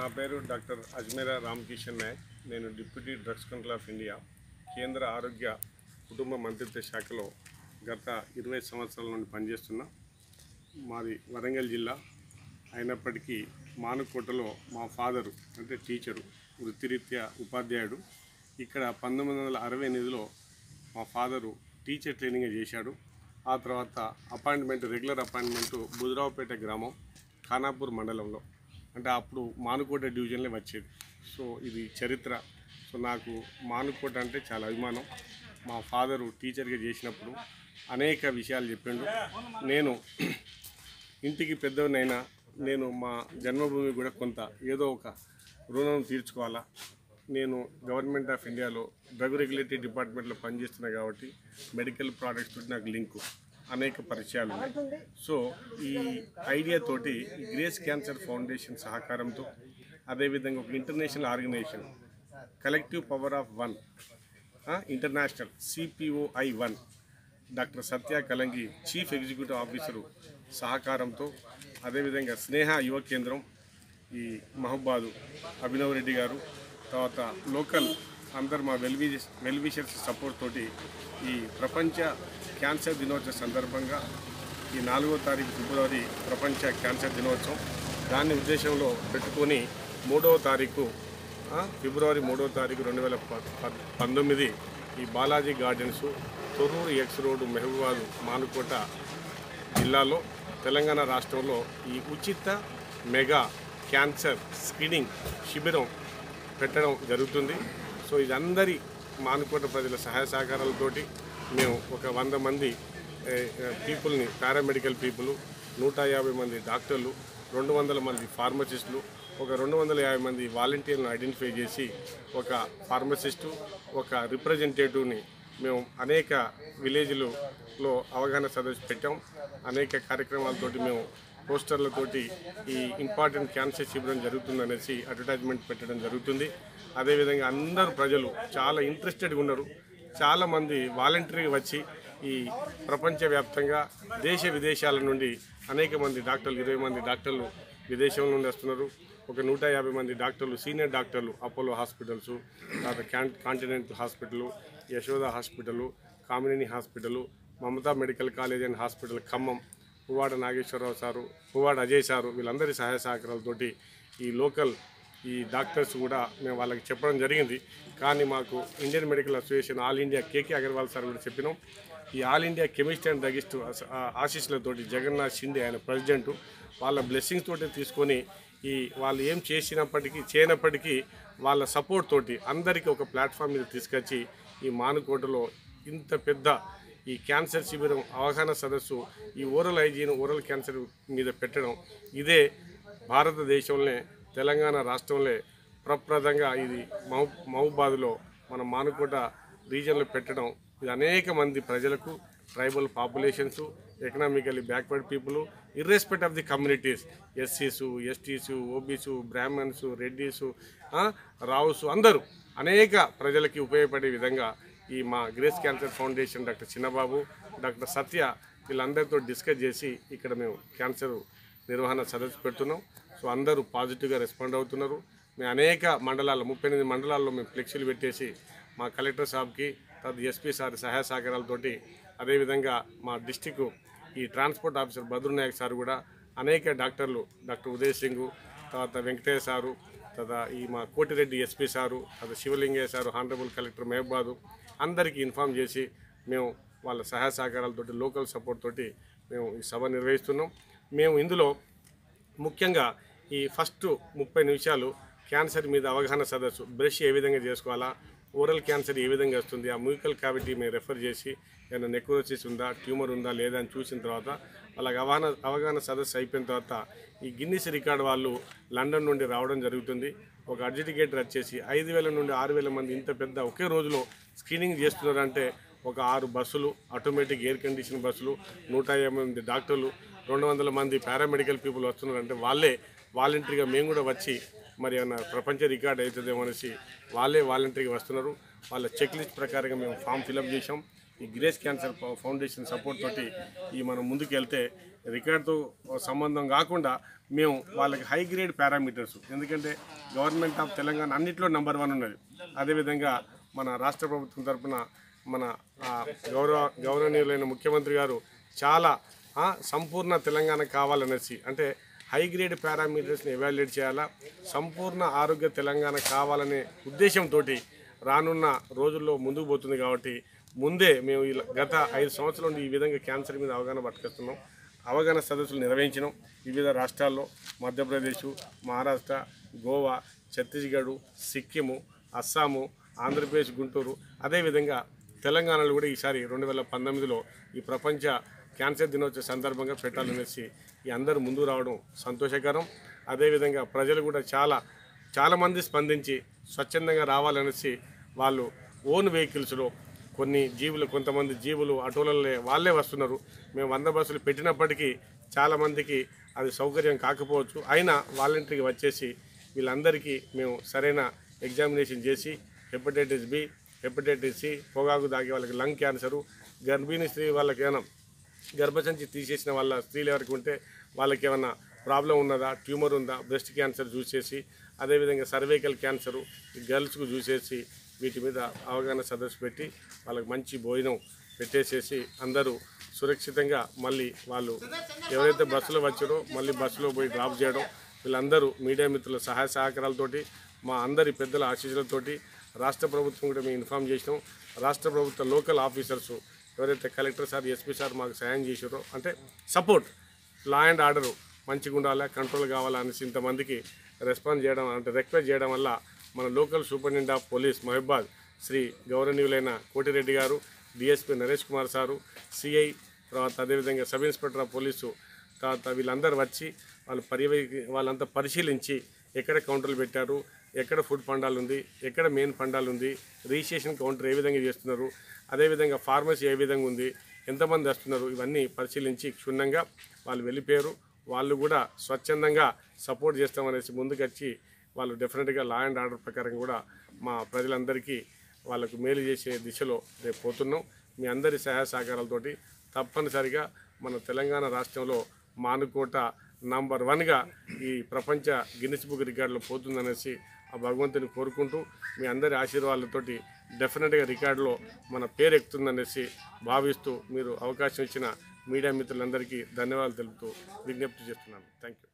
నా పేరు డాక్టర్ అజ్మీరా రామకిషన్ నాయక్. నేను deputy drugs control of India కేంద్ర ఆరోగ్య కుటుంబ మంత్రిత్వ శాఖలో గత ఇరవై సంవత్సరాల నుండి పనిచేస్తున్నా. మాది వరంగల్ జిల్లా. అయినప్పటికీ మానుకోటలో మా ఫాదరు అంటే టీచరు వృత్తిరీత్యా ఉపాధ్యాయుడు. ఇక్కడ పంతొమ్మిది వందల అరవై ఎనిమిదిలో మా ఫాదరు టీచర్ ట్రైనింగ్ చేశాడు. ఆ తర్వాత అపాయింట్మెంట్ రెగ్యులర్ అపాయింట్మెంట్ బుధరావుపేట గ్రామం ఖానాపూర్ మండలంలో. అంటే అప్పుడు మానుకోట డివిజన్లే వచ్చేది. సో ఇది చరిత్ర. సో నాకు మానుకోట అంటే చాలా అభిమానం. మా ఫాదరు టీచర్గా చేసినప్పుడు అనేక విషయాలు చెప్పిండు. నేను ఇంటికి పెద్దవనైనా నేను మా జన్మభూమి కూడా కొంత ఏదో ఒక రుణం తీర్చుకోవాలా. నేను గవర్నమెంట్ ఆఫ్ ఇండియాలో డ్రగ్ రెగ్యులేటరీ డిపార్ట్మెంట్లో పనిచేస్తున్నా కాబట్టి మెడికల్ ప్రోడక్ట్స్ తోటి నాకు లింకు. అనేక పరిచయాలు ఉన్నాయి. సో ఈ ఐడియా తోటి గ్రేస్ క్యాన్సర్ ఫౌండేషన్ సహకారంతో అదేవిధంగా ఒక international organization collective power of one international CPOI one doctor Satya Kalangi chief executive officer సహకారంతో అదేవిధంగా స్నేహ యువ కేంద్రం ఈ మహబాదు అభినవ్ రెడ్డి గారు తర్వాత లోకల్ అందరు మా వెల్విష్ వెల్విషర్స్ సపోర్ట్ తోటి ఈ ప్రపంచ క్యాన్సర్ దినోత్సవ సందర్భంగా ఈ నాలుగో తారీఖు ఫిబ్రవరి ప్రపంచ క్యాన్సర్ దినోత్సవం. దాన్ని ఉద్దేశంలో పెట్టుకొని మూడవ తారీఖు ఫిబ్రవరి మూడవ తారీఖు రెండు వేల ప- ప- పంతొమ్మిది ఈ Balaji gardens Thorrur X road Mahabubabad Manukota జిల్లాలో తెలంగాణ రాష్ట్రంలో ఈ ఉచిత మెగా క్యాన్సర్ స్క్రీనింగ్ శిబిరం పెట్టడం జరుగుతుంది. సో ఇది అందరి మానుకోట ప్రజల సహాయ సహకారాలతోటి మేము ఒక వంద మంది పీపుల్ని పారామెడికల్ పీపుల్ నూట యాభై మంది డాక్టర్లు రెండు వందల మంది ఫార్మసిస్టులు ఒక రెండు వందల యాభై మంది వాలంటీర్లను ఐడెంటిఫై చేసి ఒక ఫార్మసిస్టు ఒక రిప్రజెంటేటివ్ని మేము అనేక విలేజ్లలో అవగాహన సదస్సు పెట్టాం. అనేక కార్యక్రమాలతోటి మేము పోస్టర్లతోటి ఈ ఇంపార్టెంట్ క్యాన్సర్ శిబిరం జరుగుతుందనేసి అడ్వర్టైజ్మెంట్ పెట్టడం జరుగుతుంది. అదేవిధంగా అందరు ప్రజలు చాలా ఇంట్రెస్టెడ్గా ఉన్నారు. చాలామంది వాలంటరీగా వచ్చి ఈ ప్రపంచవ్యాప్తంగా దేశ విదేశాల నుండి అనేక మంది డాక్టర్లు ఇరవై మంది డాక్టర్లు విదేశం నుండి వస్తున్నారు. ఒక నూట యాభై మంది డాక్టర్లు సీనియర్ డాక్టర్లు అపోలో హాస్పిటల్స్ తర్వాత continental hospital Yashoda hospital Kamineni hospital Mamata medical college and hospital Khammam Puvvada Nageswara Rao sir Puvvada Ajay sir వీళ్ళందరి సహాయ సహకారాలతోటి ఈ లోకల్ ఈ డాక్టర్స్ కూడా మేము వాళ్ళకి చెప్పడం జరిగింది. కానీ మాకు Indian Medical Association All India KK Agarwal sir కూడా చెప్పినాం. ఈ All India chemist and druggist ఆశీస్సులతోటి Jagannath Shinde ఆయన ప్రెసిడెంట్ వాళ్ళ బ్లెస్సింగ్స్ తోటి తీసుకొని ఈ వాళ్ళు ఏం చేసినప్పటికీ చేయనప్పటికీ వాళ్ళ సపోర్ట్ తోటి అందరికీ ఒక ప్లాట్ఫామ్ మీద తీసుకొచ్చి ఈ మానుకోటలో ఇంత పెద్ద ఈ క్యాన్సర్ శిబిరం అవగాహన సదస్సు ఈ ఓరల్ హైజీన్ ఓరల్ క్యాన్సర్ మీద పెట్టడం ఇదే భారతదేశంలోనే తెలంగాణ రాష్ట్రంలో ప్రప్రదంగా ఇది మహు మహబూబాద్లో మన మానుకోట రీజన్లో పెట్టడం. ఇది అనేక మంది ప్రజలకు tribal populations economically backward people irrespective of the communities ఎస్సీసు STs OBCs Brahmins Reddys Raos అందరూ అనేక ప్రజలకి ఉపయోగపడే విధంగా ఈ మా grace cancer foundation doctor Chinnababu doctor Satya వీళ్ళందరితో డిస్కస్ చేసి ఇక్కడ మేము క్యాన్సర్ నిర్వహణ సదస్సు పెడుతున్నాం. సో అందరూ పాజిటివ్గా రెస్పాండ్ అవుతున్నారు. మేము అనేక మండలాల్లో ముప్పై ఎనిమిది మండలాల్లో మేము ఫ్లెక్సీలు పెట్టేసి మా కలెక్టర్ సాబ్కి తర్వాత ఎస్పీ సార్ సహాయ సహకారాలతోటి అదేవిధంగా మా డిస్టిక్ ఈ ట్రాన్స్పోర్ట్ ఆఫీసర్ బద్రునాయక్ సార్ కూడా అనేక డాక్టర్లు డాక్టర్ ఉదయ్ సింగ్ తర్వాత వెంకటేష్ సారు తర్వాత ఈ మా కోటిరెడ్డి ఎస్పీ సారు తర్వాత Shivalingaiah sir honourable collector Mahabubabad అందరికీ ఇన్ఫామ్ చేసి మేము వాళ్ళ సహాయ సహకారాలతోటి లోకల్ సపోర్ట్ తోటి మేము ఈ సభ నిర్వహిస్తున్నాం. మేము ఇందులో ముఖ్యంగా ఈ ఫస్ట్ ముప్పై నిమిషాలు క్యాన్సర్ మీద అవగాహన సదస్సు బ్రష్ ఏ విధంగా చేసుకోవాలా ఓరల్ క్యాన్సర్ ఏ విధంగా వస్తుంది ఆ మ్యూకల్ క్యావిటీ మేము రెఫర్ చేసి ఏమైనా నెక్రోసిస్ ఉందా ట్యూమర్ ఉందా లేదా అని చూసిన తర్వాత వాళ్ళకి అవగాహన అవగాహన సదస్సు అయిపోయిన తర్వాత ఈ గిన్నిస్ రికార్డ్ వాళ్ళు లండన్ నుండి రావడం జరుగుతుంది. ఒక అడ్జిటికేటర్ వచ్చేసి ఐదు వేల నుండి ఆరు వేల మంది ఇంత పెద్ద ఒకే రోజులో స్క్రీనింగ్ చేస్తున్నారంటే ఒక ఆరు బస్సులు ఆటోమేటిక్ ఎయిర్ కండిషన్ బస్సులు నూట యాభై మంది డాక్టర్లు రెండు వందల మంది పారామెడికల్ పీపుల్ వస్తున్నారంటే వాళ్ళే వాలంటరీగా మేము కూడా వచ్చి మరి ఏమైనా ప్రపంచ రికార్డ్ అవుతుందేమో అనేసి వాళ్ళే వాలంటరీగా వస్తున్నారు. వాళ్ళ చెక్ లిస్ట్ ప్రకారంగా మేము ఫామ్ ఫిలప్ చేసాం ఈ గ్రేస్ క్యాన్సర్ ఫౌండేషన్ సపోర్ట్ తోటి ఈ మనం ముందుకు వెళ్తే రికార్డుతో సంబంధం కాకుండా మేము వాళ్ళకి హై గ్రేడ్ పారామీటర్స్ ఎందుకంటే గవర్నమెంట్ ఆఫ్ తెలంగాణ అన్నింటిలో నెంబర్ వన్ ఉన్నది. అదేవిధంగా మన రాష్ట్ర ప్రభుత్వం తరఫున మన గౌరవ గౌరవనీయులైన ముఖ్యమంత్రి గారు చాలా సంపూర్ణ తెలంగాణ కావాలనేసి అంటే హై గ్రేడ్ పారామీటర్స్ని ఎవాల్యుయేట్ చేయాలా? సంపూర్ణ ఆరోగ్య తెలంగాణ కావాలనే ఉద్దేశంతో రానున్న రోజుల్లో ముందుకు పోతుంది కాబట్టి ముందే మేము ఇలా గత ఐదు సంవత్సరాల నుండి ఈ విధంగా క్యాన్సర్ మీద అవగాహన పట్టుకొస్తున్నాం. అవగాహన సదస్సులు నిర్వహించినాం. వివిధ రాష్ట్రాల్లో మధ్యప్రదేశ్ మహారాష్ట్ర గోవా ఛత్తీస్గఢ్ సిక్కిము అస్సాము ఆంధ్రప్రదేశ్ గుంటూరు అదేవిధంగా తెలంగాణలో కూడా ఈసారి రెండు వేల పంతొమ్మిదిలో ఈ ప్రపంచ క్యాన్సర్ దినోత్సవ సందర్భంగా పెట్టాలనేసి ఈ అందరూ ముందు రావడం సంతోషకరం. అదేవిధంగా ప్రజలు కూడా చాలా చాలామంది స్పందించి స్వచ్ఛందంగా రావాలనేసి వాళ్ళు ఓన్ వెహికల్స్లో కొన్ని జీవులు కొంతమంది జీవులు ఆటోలలో వాళ్ళే వస్తున్నారు. మేము వంద బస్సులు పెట్టినప్పటికీ చాలామందికి అది సౌకర్యం కాకపోవచ్చు. అయినా వాలంటీర్కి వచ్చేసి వీళ్ళందరికీ మేము సరైన ఎగ్జామినేషన్ చేసి హెపటైటిస్ బి హెపటైటిస్ సి పొగాకు దాగే వాళ్ళకి లంగ్ క్యాన్సరు గర్భిణీ స్త్రీ వాళ్ళకి ఏమైనా గర్భసంచి తీసేసిన వాళ్ళ స్త్రీలు ఎవరికి ఉంటే వాళ్ళకి ఏమన్నా ప్రాబ్లం ఉన్నదా? ట్యూమర్ ఉందా? బ్రెస్ట్ క్యాన్సర్ చూసేసి అదేవిధంగా సర్వైకల్ క్యాన్సరు గర్ల్స్కు చూసేసి వీటి మీద అవగాహన సదస్సు పెట్టి వాళ్ళకి మంచి భోజనం పెట్టేసేసి అందరూ సురక్షితంగా మళ్ళీ వాళ్ళు ఎవరైతే బస్సులో వచ్చారో మళ్ళీ బస్సులో పోయి డ్రాప్ చేయడం వీళ్ళందరూ మీడియా మిత్రుల సహాయ సహకారాలతోటి మా అందరి పెద్దల ఆశీస్సులతోటి రాష్ట్ర ప్రభుత్వం కూడా మేము ఇన్ఫామ్ చేసినాం. రాష్ట్ర ప్రభుత్వ లోకల్ ఆఫీసర్స్ ఎవరైతే కలెక్టర్ సార్ ఎస్పీ సార్ మాకు సాయం చేసారో అంటే సపోర్ట్ లా అండ్ ఆర్డర్ మంచిగా ఉండాలా కంట్రోల్ కావాలా అనేసి ఇంతమందికి రెస్పాన్స్ చేయడం అంటే రిక్వెస్ట్ చేయడం వల్ల మన local superintendent of police మహిబాద్ Shri గౌరవనీయులైన Kotireddy garu DSP Naresh Kumar sir CI తర్వాత అదేవిధంగా సబ్ ఇన్స్పెక్టర్ ఆఫ్ పోలీసు తర్వాత వీళ్ళందరూ వచ్చి వాళ్ళు పర్యవే వాళ్ళంతా పరిశీలించి ఎక్కడ కౌంటర్లు పెట్టారు ఎక్కడ ఫుడ్ పండాలు ఉంది ఎక్కడ మెయిన్ పండాలు ఉంది రిజిస్ట్రేషన్ కౌంటర్ ఏ విధంగా చేస్తున్నారు అదేవిధంగా ఫార్మసీ ఏ విధంగా ఉంది ఎంతమంది వస్తున్నారు ఇవన్నీ పరిశీలించి క్షుణ్ణంగా వాళ్ళు వెళ్ళిపోయారు. వాళ్ళు కూడా స్వచ్ఛందంగా సపోర్ట్ చేస్తామనేసి ముందుకొచ్చి వాళ్ళు డెఫినెట్గా లా అండ్ ఆర్డర్ ప్రకారం కూడా మా ప్రజలందరికీ వాళ్ళకు మేలు చేసే దిశలో రేపు పోతున్నాం. మీ అందరి సహాయ సహకారాలతోటి తప్పనిసరిగా మన తెలంగాణ రాష్ట్రంలో మానుకోట నంబర్ వన్గా ఈ ప్రపంచ గిన్నిస్ బుక్ రికార్డులో పోతుందనేసి ఆ భగవంతుని కోరుకుంటూ మీ అందరి ఆశీర్వాదాలతోటి డెఫినెట్గా రికార్డులో మన పేరు ఎక్కుతుందనేసి భావిస్తూ మీరు అవకాశం ఇచ్చిన మీడియా మిత్రులందరికీ ధన్యవాదాలు తెలుపుతూ విజ్ఞప్తి చేస్తున్నాను. Thank you.